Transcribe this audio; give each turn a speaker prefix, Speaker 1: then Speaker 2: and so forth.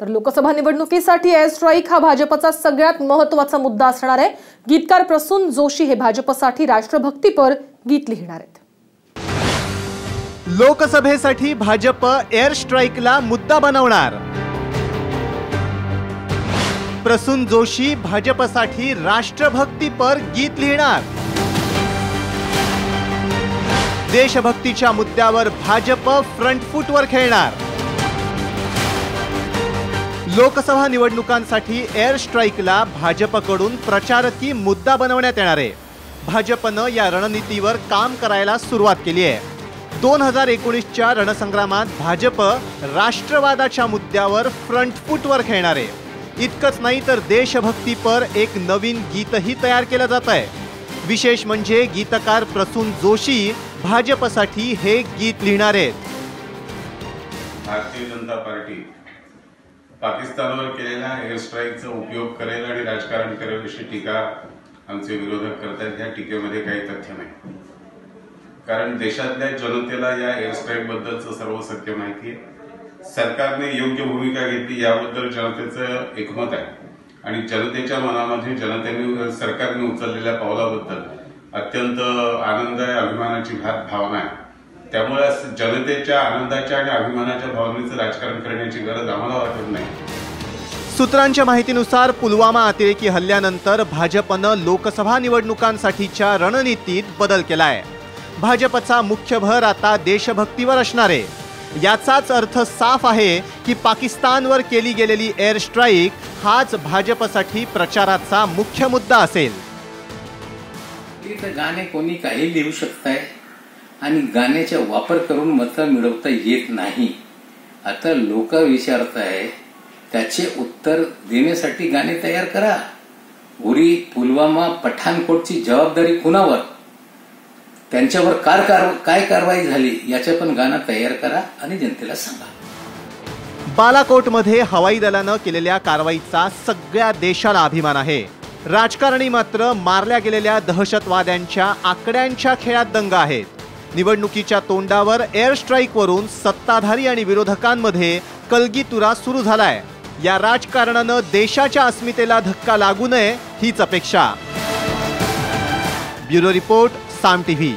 Speaker 1: तर लोकसभा निवडणुकीसाठी air strike हा भाजपचा सगळ्यात महत्त्वाचा मुद्दा असणार आहे. गीतकार प्रसून जोशी हे भाजपसाठी राष्ट्रभक्तीपर गीत लिहिणार आहेत.
Speaker 2: लोकसभेसाठी भाजप एअर स्ट्राईकला मुद्दा बनवणार. प्रसून जोशी भाजपसाठी राष्ट्रभक्तीपर गीत लिहिणार. देशभक्तीच्या मुद्द्यावर भाजप फ्रंटफूटवर खेळणार. लोकसभा निवडणुकांसाठी एअर स्ट्राईकला भाजपकडून प्रचारकी मुद्दा बनवण्यात येणार आहे. भाजपनं या रणनीतीवर काम करायला सुरुवात केली आहे. दोन हजार एकोणीसच्या रणसंग्रामात भाजप राष्ट्रवादाच्या मुद्द्यावर फ्रंटफूटवर खेळणार आहे. इतकंच नाही तर देशभक्तीपर एक नवीन गीतही तयार केलं जात आहे. विशेष म्हणजे गीतकार प्रसून जोशी भाजपसाठी हे गीत लिहिणार आहेत.
Speaker 3: भारतीय जनता पार्टी पाकिस्तानवर केलेल्या एअर स्ट्राईकचा उपयोग करेल आणि राजकारण करेल अशी टीका आमचे विरोधक करतात या टीकेमध्ये काही तथ्य नाही. कारण देशातल्या जनतेला या एअर स्ट्राईक बद्दलचं सर्व सत्य माहिती आहे. सरकारने योग्य भूमिका घेतली याबद्दल जनतेचं एकमत आहे. आणि जनतेच्या मनामध्ये जनतेने सरकारने उचललेल्या पावलाबद्दल अत्यंत आनंद आहे अभिमानाची भावना आहे. त्यामुळे जनतेच्या आनंदाच्या आणि अभिमानाच्या भावनेचं राजकारण करण्याची गरज आम्हाला वाटत नाही.
Speaker 2: सूत्रांच्या माहितीनुसार पुलवामा अतिरेकी हल्ल्यानंतर भाजपनं लोकसभा निवडणुकांसाठीच्या रणनीतीत बदल केलाय. भाजपचा मुख्य भर आता देशभक्तीवर असणार आहे. याचाच अर्थ साफ आहे की पाकिस्तानवर केली गेलेली एअर स्ट्राईक हाच भाजपसाठी प्रचाराचा मुख्य मुद्दा असेल.
Speaker 4: गाणे कोणी काही लिहू शकताय? आणि गाण्याचा वापर करून मतं मिळवता येत नाही. आता लोक विचारत आहे त्याचे उत्तर देण्यासाठी गाणे तयार करा. उरी पुलवामा पठाणकोटची जबाबदारी कुणावर? त्यांच्यावर कार कार काय कारवाई झाली याचे पण गाणं तयार करा आणि जनतेला सांगा.
Speaker 2: बालाकोटमध्ये हवाई दलानं केलेल्या कारवाईचा सगळ्या देशाला अभिमान आहे. राजकारणी मात्र मारल्या गेलेल्या दहशतवाद्यांच्या आकड्यांच्या खेळात दंग आहेत. निवडणुकीच्या तोंडावर एअर स्ट्राईकवरून सत्ताधारी आणि विरोधकांमध्ये कलगीतुरा सुरू झालाय. या राजकारणानं देशाच्या अस्मितेला धक्का लागू नये हीच अपेक्षा. Bureau report Saam TV.